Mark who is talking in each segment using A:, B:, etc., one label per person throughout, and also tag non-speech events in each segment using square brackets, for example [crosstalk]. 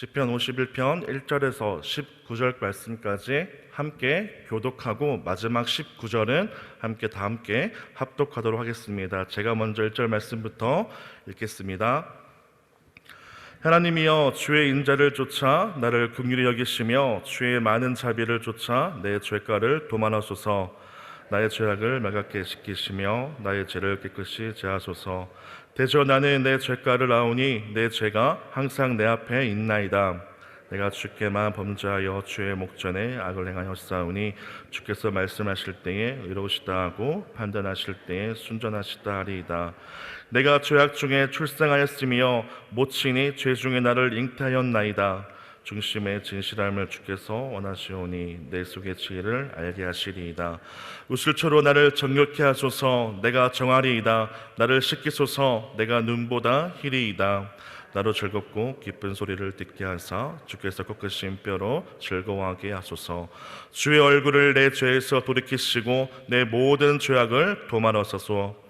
A: 시편 51편 1절에서 19절 말씀까지 함께 교독하고 마지막 19절은 함께 다 함께 합독하도록 하겠습니다. 제가 먼저 1절 말씀부터 읽겠습니다. 하나님이여 주의 인자를 쫓아 나를 긍휼히 여기시며 주의 많은 자비를 쫓아 내 죄가를 도만하소서 나의 죄악을 말갛게 씻기시며 나의 죄를 깨끗이 제하소서. 대저 나는 내 죄가를 아오니 내 죄가 항상 내 앞에 있나이다. 내가 주께만 범죄하여 주의 목전에 악을 행하였사오니 주께서 말씀하실 때에 의로우시다 하고 판단하실 때에 순전하시다 하리이다. 내가 죄악 중에 출생하였으며 모친이 죄 중에 나를 잉태하였나이다 중심의 진실함을 주께서 원하시오니 내 속의 지혜를 알게 하시리이다. 우슬초로 나를 정욕케 하소서 내가 정하리이다. 나를 씻기소서 내가 눈보다 희리이다. 나로 즐겁고 기쁜 소리를 듣게 하사 주께서 꺾으신 뼈로 즐거워하게 하소서. 주의 얼굴을 내 죄에서 돌이키시고 내 모든 죄악을 도말하소서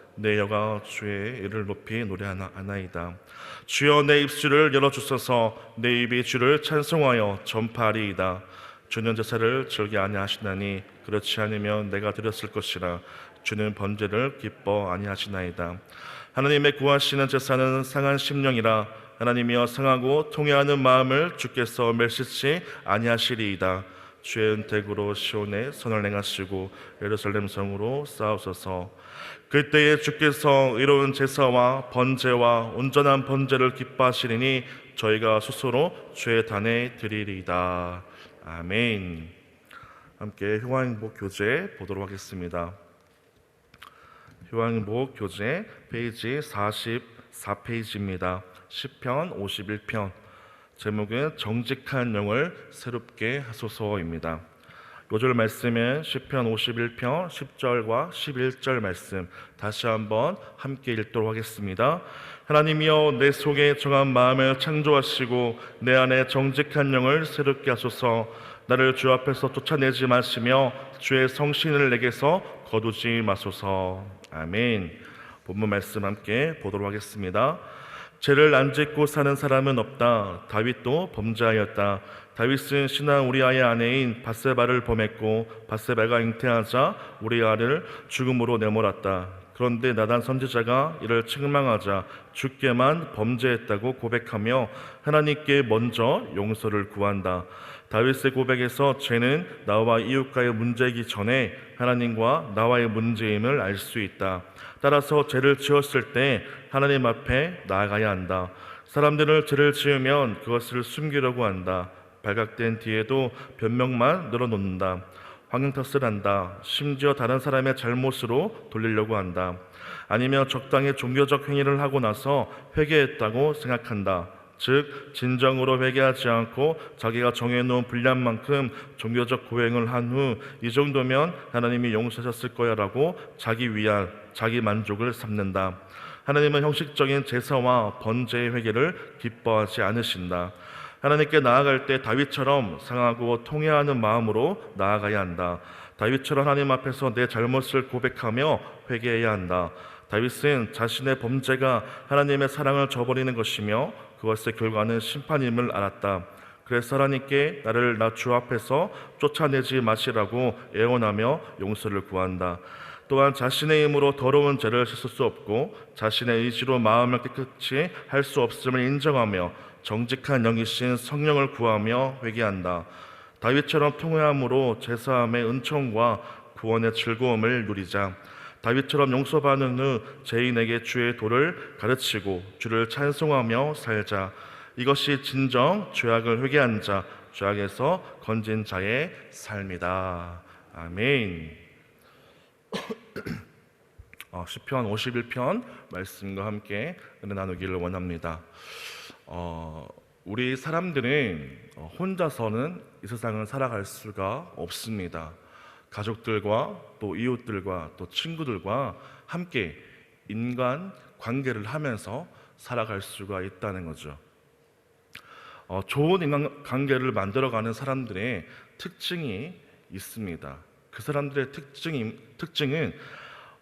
A: 내 여가 주의 이를 높이 노래하나이다. 주여 내 입술을 열어 주소서. 내 입이 주를 찬송하여 전파하리이다. 주는 제사를 즐기 아니하시나니 그렇지 않으면 내가 드렸을 것이라. 주는 번제를 기뻐 아니하시나이다. 하나님의 구하시는 제사는 상한 심령이라. 하나님이여 상하고 통회하는 마음을 주께서 멸시치 아니하시리이다 주의 은택으로 시온에 선을 행하시고 예루살렘 성으로 싸우소서. 그때에 주께서 이로운 제사와 번제와 온전한 번제를 기뻐하시리니 저희가 스스로 주의 단에 드리리이다. 아멘. 함께 효화행복 교재 보도록 하겠습니다. 효화행복 교재 페이지 44페이지입니다. 10편 51편 제목은 정직한 영을 새롭게 하소서입니다. 요절 말씀은 시편 51편 10절과 11절 말씀 다시 한번 함께 읽도록 하겠습니다. 하나님이여 내 속에 정한 마음을 창조하시고 내 안에 정직한 영을 새롭게 하소서 나를 주 앞에서 쫓아내지 마시며 주의 성신을 내게서 거두지 마소서 아멘 본문 말씀 함께 보도록 하겠습니다. 죄를 안 짓고 사는 사람은 없다. 다윗도 범죄하였다. 다윗은 신하 우리아의 아내인 바세바를 범했고 바세바가 잉태하자 우리아를 죽음으로 내몰았다. 그런데 나단 선지자가 이를 책망하자 주께만 범죄했다고 고백하며 하나님께 먼저 용서를 구한다. 다윗의 고백에서 죄는 나와 이웃과의 문제이기 전에 하나님과 나와의 문제임을 알 수 있다. 따라서 죄를 지었을 때 하나님 앞에 나아가야 한다. 사람들을 죄를 지으면 그것을 숨기려고 한다. 발각된 뒤에도 변명만 늘어놓는다. 환경 탓을 한다. 심지어 다른 사람의 잘못으로 돌리려고 한다. 아니면 적당히 종교적 행위를 하고 나서 회개했다고 생각한다. 즉 진정으로 회개하지 않고 자기가 정해놓은 분량만큼 종교적 고행을 한 후 이 정도면 하나님이 용서하셨을 거야라고 자기 위안, 자기 만족을 삼는다. 하나님은 형식적인 제사와 번제의 회개를 기뻐하지 않으신다. 하나님께 나아갈 때 다윗처럼 상하고 통회하는 마음으로 나아가야 한다. 다윗처럼 하나님 앞에서 내 잘못을 고백하며 회개해야 한다. 다윗은 자신의 범죄가 하나님의 사랑을 저버리는 것이며 그것의 결과는 심판임을 알았다. 그래서 하나님께 나를 나 주 앞에서 쫓아내지 마시라고 애원하며 용서를 구한다. 또한 자신의 힘으로 더러운 죄를 씻을 수 없고 자신의 의지로 마음을 깨끗이 할 수 없음을 인정하며 정직한 영이신 성령을 구하며 회개한다. 다윗처럼 통회함으로 제사함의 은총과 구원의 즐거움을 누리자. 다윗처럼 용서받은 후 죄인에게 주의 도를 가르치고 주를 찬송하며 살자. 이것이 진정 죄악을 회개한 자, 죄악에서 건진 자의 삶이다. 아멘. [clears throat] 어, 시편 51편 말씀과 함께 은혜 나누기를 원합니다. 어, 우리 사람들은 어, 혼자서는 이 세상을 살아갈 수가 없습니다. 가족들과 또 이웃들과 또 친구들과 함께 인간 관계를 하면서 살아갈 수가 있다는 거죠. 어, 좋은 인간 관계를 만들어가는 사람들의 특징이 있습니다. 그 사람들의 특징이, 특징은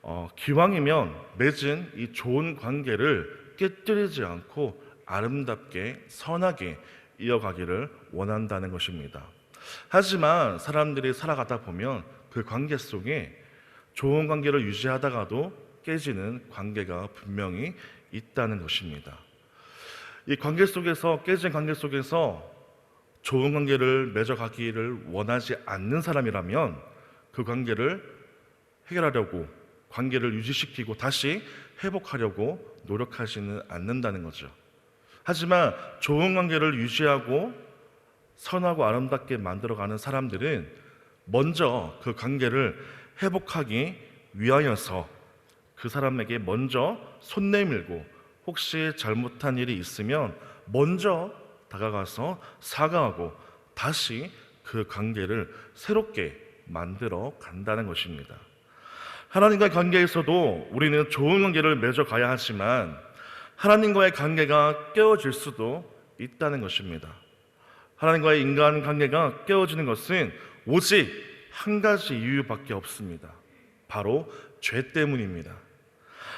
A: 어, 기왕이면 맺은 이 좋은 관계를 깨뜨리지 않고 아름답게 선하게 이어가기를 원한다는 것입니다. 하지만 사람들이 살아가다 보면 그 관계 속에 좋은 관계를 유지하다가도 깨지는 관계가 분명히 있다는 것입니다. 이 관계 속에서 깨진 관계 속에서 좋은 관계를 맺어가기를 원하지 않는 사람이라면 그 관계를 해결하려고 관계를 유지시키고 다시 회복하려고 노력하지는 않는다는 거죠. 하지만 좋은 관계를 유지하고 선하고 아름답게 만들어가는 사람들은 먼저 그 관계를 회복하기 위하여서 그 사람에게 먼저 손 내밀고 혹시 잘못한 일이 있으면 먼저 다가가서 사과하고 다시 그 관계를 새롭게 만들어 간다는 것입니다. 하나님과의 관계에서도 우리는 좋은 관계를 맺어 가야 하지만 하나님과의 관계가 깨어질 수도 있다는 것입니다. 하나님과의 인간 관계가 깨어지는 것은 오직 한 가지 이유밖에 없습니다. 바로 죄 때문입니다.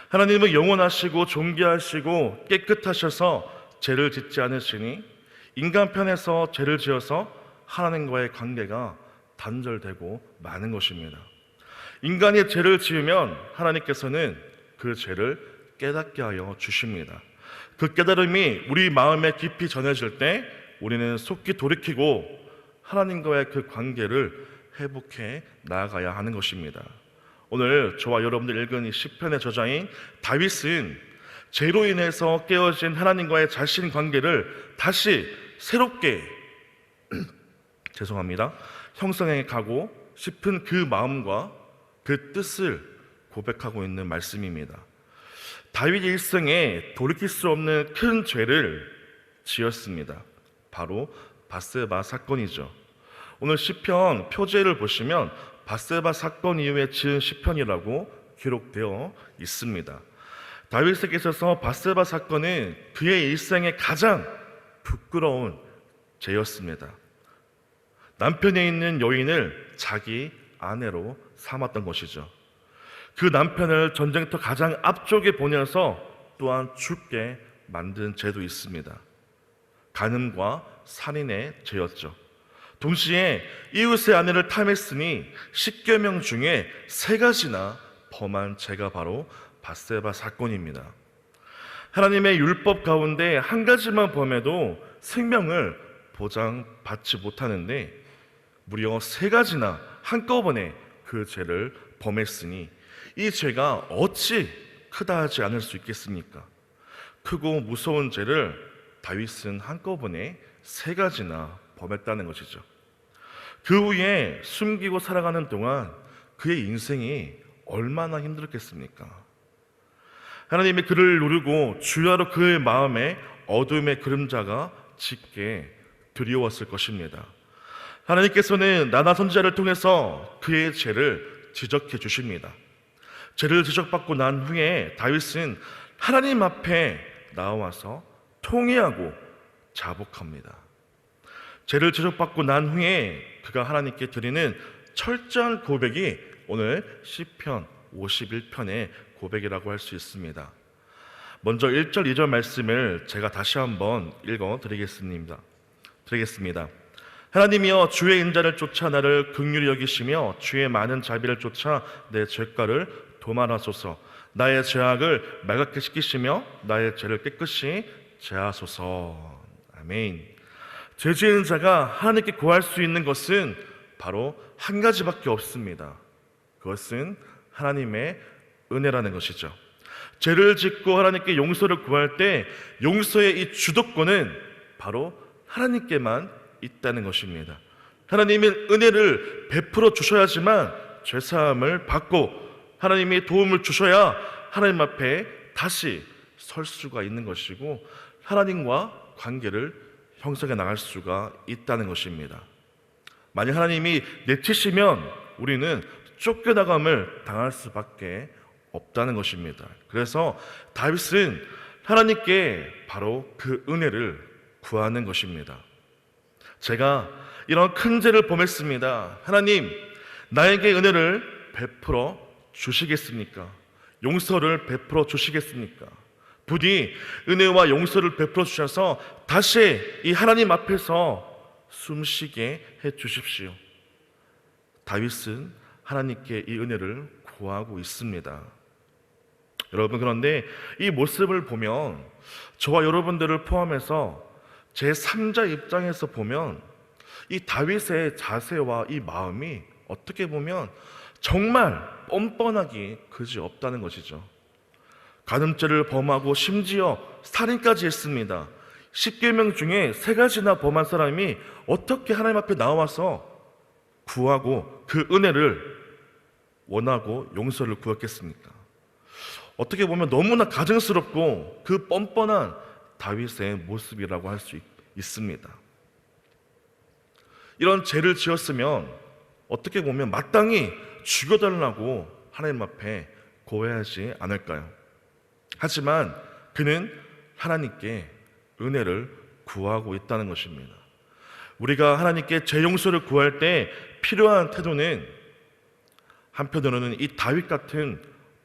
A: 하나님은 영원하시고 존귀하시고 깨끗하셔서 죄를 짓지 않으시니 인간 편에서 죄를 지어서 하나님과의 관계가 단절되고 마는 것입니다. 인간이 죄를 지으면 하나님께서는 그 죄를 깨닫게 하여 주십니다. 그 깨달음이 우리 마음에 깊이 전해질 때 우리는 속히 돌이키고 하나님과의 그 관계를 회복해 나아가야 하는 것입니다. 오늘 저와 여러분들 읽은 이 시편의 저자인 다윗은 죄로 인해서 깨어진 하나님과의 자신 관계를 다시 새롭게 [clears throat] 죄송합니다. 형성해 가고 싶은 그 마음과 그 뜻을 고백하고 있는 말씀입니다. 다윗 일생에 돌이킬 수 없는 큰 죄를 지었습니다. 바로 바세바 사건이죠. 오늘 시편 표제를 보시면 바세바 사건 이후에 지은 시편이라고 기록되어 있습니다. 다윗에게서 바세바 사건은 그의 일생의 가장 부끄러운 죄였습니다. 남편에 있는 여인을 자기 아내로 삼았던 것이죠. 그 남편을 전쟁터 가장 앞쪽에 보내서 또한 죽게 만든 죄도 있습니다. 간음과 살인의 죄였죠. 동시에 이웃의 아내를 탐했으니 십계명 중에 세 가지나 범한 죄가 바로 바세바 사건입니다. 하나님의 율법 가운데 한 가지만 범해도 생명을 보장받지 못하는데 무려 세 가지나 한꺼번에 그 죄를 범했으니 이 죄가 어찌 크다 하지 않을 수 있겠습니까? 크고 무서운 죄를 다윗은 한꺼번에 세 가지나 범했다는 것이죠. 그 후에 숨기고 살아가는 동안 그의 인생이 얼마나 힘들었겠습니까? 하나님이 그를 누르고 주야로 그의 마음에 어둠의 그림자가 짙게 두려웠을 것입니다. 하나님께서는 나나 선지자를 통해서 그의 죄를 지적해 주십니다. 죄를 지적받고 난 후에 다윗은 하나님 앞에 나와서 통회하고 자복합니다. 죄를 지적받고 난 후에 그가 하나님께 드리는 철저한 고백이 오늘 시편 51편의 고백이라고 할 수 있습니다. 먼저 1절 2절 말씀을 제가 다시 한번 읽어 드리겠습니다. 드리겠습니다. 하나님이여 주의 인자를 쫓아 나를 극률히 여기시며 주의 많은 자비를 쫓아 내 죄가를 도말하소서 나의 죄악을 말갛게 씻기시며 나의 죄를 깨끗이 제하소서 아멘 죄 지은 자가 하나님께 구할 수 있는 것은 바로 한 가지밖에 없습니다 그것은 하나님의 은혜라는 것이죠 죄를 짓고 하나님께 용서를 구할 때 용서의 이 주도권은 바로 하나님께만 있다는 것입니다. 하나님은 은혜를 베풀어 주셔야지만 죄사함을 받고 하나님의 도움을 주셔야 하나님 앞에 다시 설 수가 있는 것이고 하나님과 관계를 형성해 나갈 수가 있다는 것입니다. 만약 하나님이 내치시면 우리는 쫓겨나감을 당할 수밖에 없다는 것입니다. 그래서 다윗은 하나님께 바로 그 은혜를 구하는 것입니다. 제가 이런 큰 죄를 범했습니다. 하나님, 나에게 은혜를 베풀어 주시겠습니까? 용서를 베풀어 주시겠습니까? 부디 은혜와 용서를 베풀어 주셔서 다시 이 하나님 앞에서 숨쉬게 해 주십시오. 다윗은 하나님께 이 은혜를 구하고 있습니다. 여러분 그런데 이 모습을 보면 저와 여러분들을 포함해서 제 3자 입장에서 보면 이 다윗의 자세와 이 마음이 어떻게 보면 정말 뻔뻔하기 그지 없다는 것이죠. 간음죄를 범하고 심지어 살인까지 했습니다. 10계명 중에 세 가지나 범한 사람이 어떻게 하나님 앞에 나와서 구하고 그 은혜를 원하고 용서를 구했겠습니까? 어떻게 보면 너무나 가증스럽고 그 뻔뻔한 다윗의 모습이라고 할 수 있습니다. 이런 죄를 지었으면 어떻게 보면 마땅히 죽여달라고 하나님 앞에 고해하지 않을까요? 하지만 그는 하나님께 은혜를 구하고 있다는 것입니다. 우리가 하나님께 죄 용서를 구할 때 필요한 태도는 한편으로는 이 다윗 같은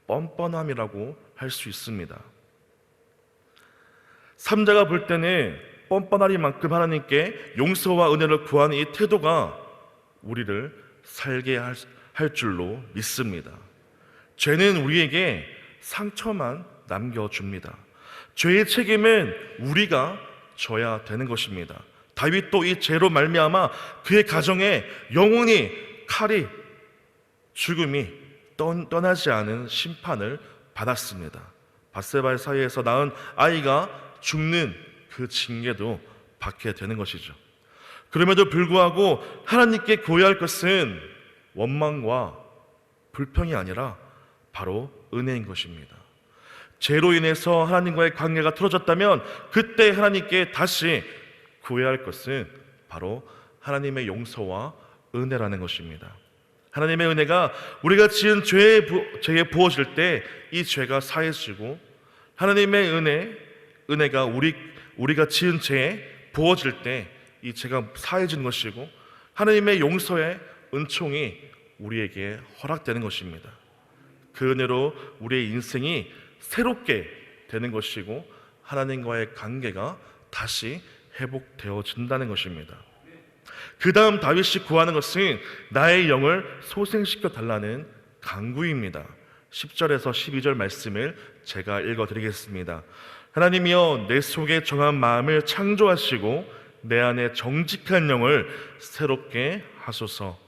A: 뻔뻔함이라고 할 수 있습니다. 삼자가 볼 때는 뻔뻔하리만큼 하나님께 용서와 은혜를 구하는 이 태도가 우리를 살게 할, 할 줄로 믿습니다. 죄는 우리에게 상처만 남겨줍니다. 죄의 책임은 우리가 져야 되는 것입니다. 다윗도 이 죄로 말미암아 그의 가정에 영원히 칼이 죽음이 떠, 떠나지 않은 심판을 받았습니다. 바세바의 사이에서 낳은 아이가 죽는 그 징계도 받게 되는 것이죠. 그럼에도 불구하고 하나님께 고해할 것은 원망과 불평이 아니라 바로 은혜인 것입니다. 죄로 인해서 하나님과의 관계가 틀어졌다면 그때 하나님께 다시 구해할 것은 바로 하나님의 용서와 은혜라는 것입니다. 하나님의 은혜가 우리가 지은 죄에, 부, 죄에 부어질 때 이 죄가 사해지고 하나님의 은혜, 은혜가 우리, 우리가 지은 죄에 부어질 때 이 죄가 사해지는 것이고 하나님의 용서의 은총이 우리에게 허락되는 것입니다. 그 은혜로 우리의 인생이 새롭게 되는 것이고 하나님과의 관계가 다시 회복되어진다는 것입니다. 그 다음 다윗이 구하는 것은 나의 영을 소생시켜 달라는 강구입니다. 10절에서 12절 말씀을 제가 읽어 드리겠습니다. 하나님이여 내 속에 정한 마음을 창조하시고 내 안에 정직한 영을 새롭게 하소서.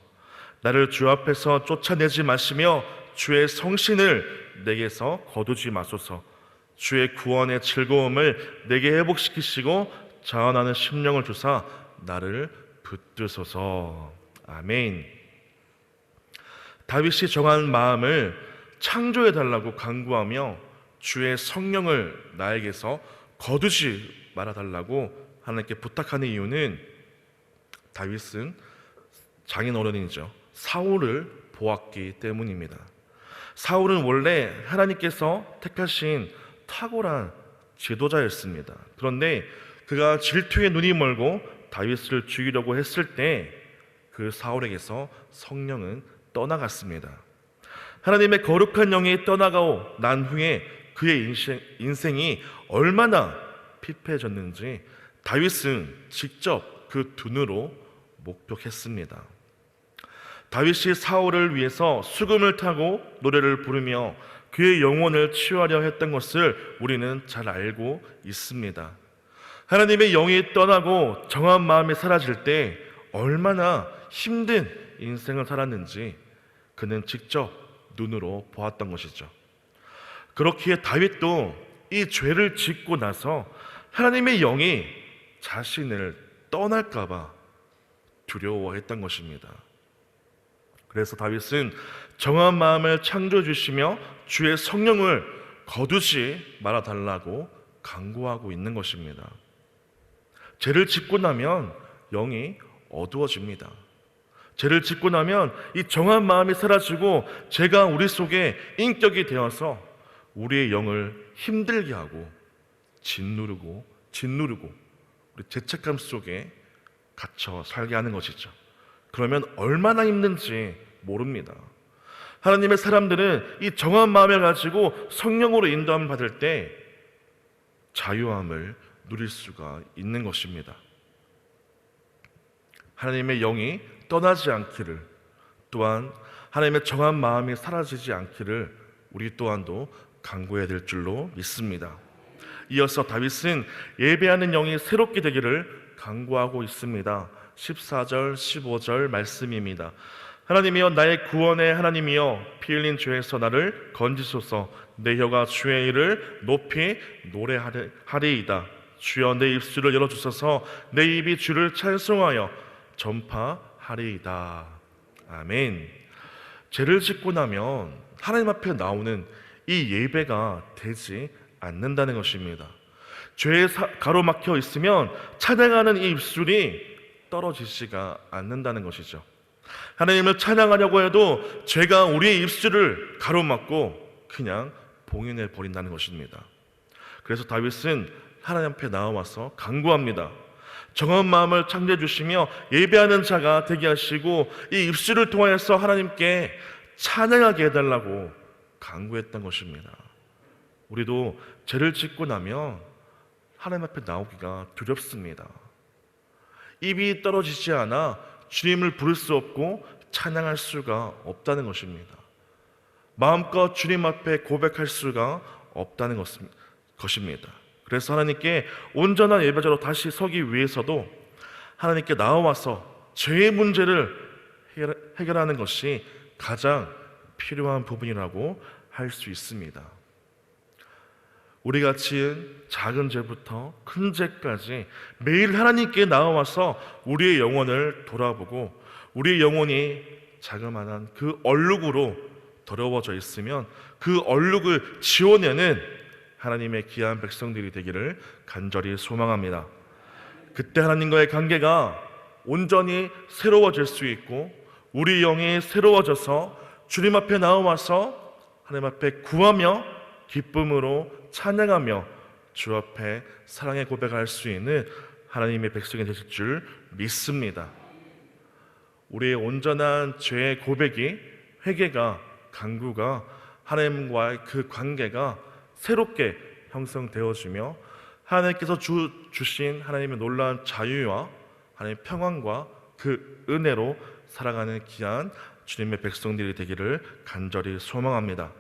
A: 나를 주 앞에서 쫓아내지 마시며 주의 성신을 내게서 거두지 마소서. 주의 구원의 즐거움을 내게 회복시키시고 자원하는 심령을 주사 나를 붙드소서. 아멘. 다윗이 정한 마음을 창조해 달라고 간구하며 주의 성령을 나에게서 거두지 말아 달라고 하나님께 부탁하는 이유는 다윗은 장인 어른이죠. 사울을 보았기 때문입니다. 사울은 원래 하나님께서 택하신 탁월한 지도자였습니다. 그런데 그가 질투에 눈이 멀고 다윗을 죽이려고 했을 때 그 사울에게서 성령은 떠나갔습니다. 하나님의 거룩한 영이 떠나가고 난 후에 그의 인생, 인생이 얼마나 피폐해졌는지 다윗은 직접 그 눈으로 목격했습니다. 다윗이 사울을 위해서 수금을 타고 노래를 부르며 그의 영혼을 치유하려 했던 것을 우리는 잘 알고 있습니다. 하나님의 영이 떠나고 정한 마음이 사라질 때 얼마나 힘든 인생을 살았는지 그는 직접 눈으로 보았던 것이죠. 그렇기에 다윗도 이 죄를 짓고 나서 하나님의 영이 자신을 떠날까봐 두려워했던 것입니다. 그래서 다윗은 정한 마음을 창조해 주시며 주의 성령을 거두지 말아 달라고 강구하고 있는 것입니다. 죄를 짓고 나면 영이 어두워집니다. 죄를 짓고 나면 이 정한 마음이 사라지고 죄가 우리 속에 인격이 되어서 우리의 영을 힘들게 하고 짓누르고 짓누르고 우리 죄책감 속에 갇혀 살게 하는 것이죠. 그러면 얼마나 힘든지 모릅니다. 하나님의 사람들은 이 정한 마음을 가지고 성령으로 인도함을 받을 때 자유함을 누릴 수가 있는 것입니다. 하나님의 영이 떠나지 않기를 또한 하나님의 정한 마음이 사라지지 않기를 우리 또한도 간구해야 될 줄로 믿습니다. 이어서 다윗은 예배하는 영이 새롭게 되기를 간구하고 있습니다. 14절, 15절 말씀입니다. 하나님이여 나의 구원의 하나님이여 피 흘린 죄에서 나를 건지소서. 내 혀가 주의 일을 높이 노래하리이다. 주여 내 입술을 열어주소서. 내 입이 주를 찬송하여 전파하리이다. 아멘. 죄를 짓고 나면 하나님 앞에 나오는 이 예배가 되지 않는다는 것입니다. 죄에 사- 가로막혀 있으면 찬양하는 이 입술이 떨어지지가 않는다는 것이죠 하나님을 찬양하려고 해도 죄가 우리의 입술을 가로막고 그냥 봉인해 버린다는 것입니다. 그래서 다윗은 하나님 앞에 나와서 간구합니다. 정한 마음을 창조해 주시며 예배하는 자가 되게 하시고 이 입술을 통하여서 하나님께 찬양하게 해달라고 간구했던 것입니다. 우리도 죄를 짓고 나면 하나님 앞에 나오기가 두렵습니다. 입이 떨어지지 않아 주님을 부를 수 없고 찬양할 수가 없다는 것입니다. 마음껏 주님 앞에 고백할 수가 없다는 것입- 것입니다. 그래서 하나님께 온전한 예배자로 다시 서기 위해서도 하나님께 나와서 죄의 문제를 해결- 해결하는 것이 가장 필요한 부분이라고 할 수 있습니다. 우리가 지은 작은 죄부터 큰 죄까지 매일 하나님께 나와서 우리의 영혼을 돌아보고 우리의 영혼이 자그마한 그 얼룩으로 더러워져 있으면 그 얼룩을 지워내는 하나님의 귀한 백성들이 되기를 간절히 소망합니다. 그때 하나님과의 관계가 온전히 새로워질 수 있고 우리 영이 새로워져서 주님 앞에 나와서 하나님 앞에 구하며 기쁨으로 찬양하며 주 앞에 사랑의 고백할 수 있는 하나님의 백성이 되실 줄 믿습니다. 우리의 온전한 죄의 고백이 회개가 간구가 하나님과의 그 관계가 새롭게 형성되어지며 하나님께서 주, 주신 하나님의 놀라운 자유와 하나님의 평안과 그 은혜로 살아가는 귀한 주님의 백성들이 되기를 간절히 소망합니다.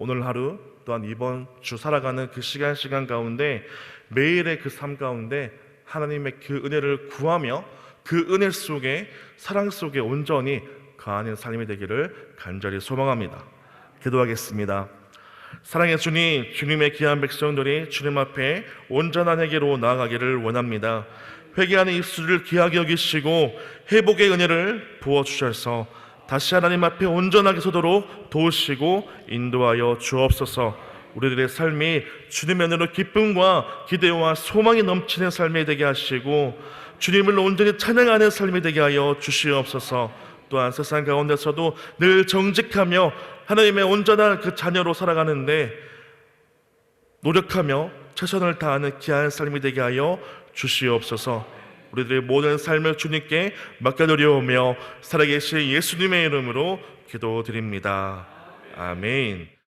A: 오늘 하루 또한 이번 주 살아가는 그 시간 시간 가운데 매일의 그 삶 가운데 하나님의 그 은혜를 구하며 그 은혜 속에 사랑 속에 온전히 거하는 삶이 되기를 간절히 소망합니다. 기도하겠습니다. 사랑의 주님, 주님의 귀한 백성들이 주님 앞에 온전한 회개로 나아가기를 원합니다. 회개하는 입술을 귀하게 여기시고 회복의 은혜를 부어 주셔서 다시 하나님 앞에 온전하게 서도록 도우시고 인도하여 주옵소서. 우리들의 삶이 주님의 은혜로 기쁨과 기대와 소망이 넘치는 삶이 되게 하시고 주님을 온전히 찬양하는 삶이 되게 하여 주시옵소서. 또한 세상 가운데서도 늘 정직하며 하나님의 온전한 그 자녀로 살아가는데 노력하며 최선을 다하는 귀한 삶이 되게 하여 주시옵소서. 우리들의 모든 삶을 주님께 맡겨드려오며 살아계신 예수님의 이름으로 기도드립니다. 아멘.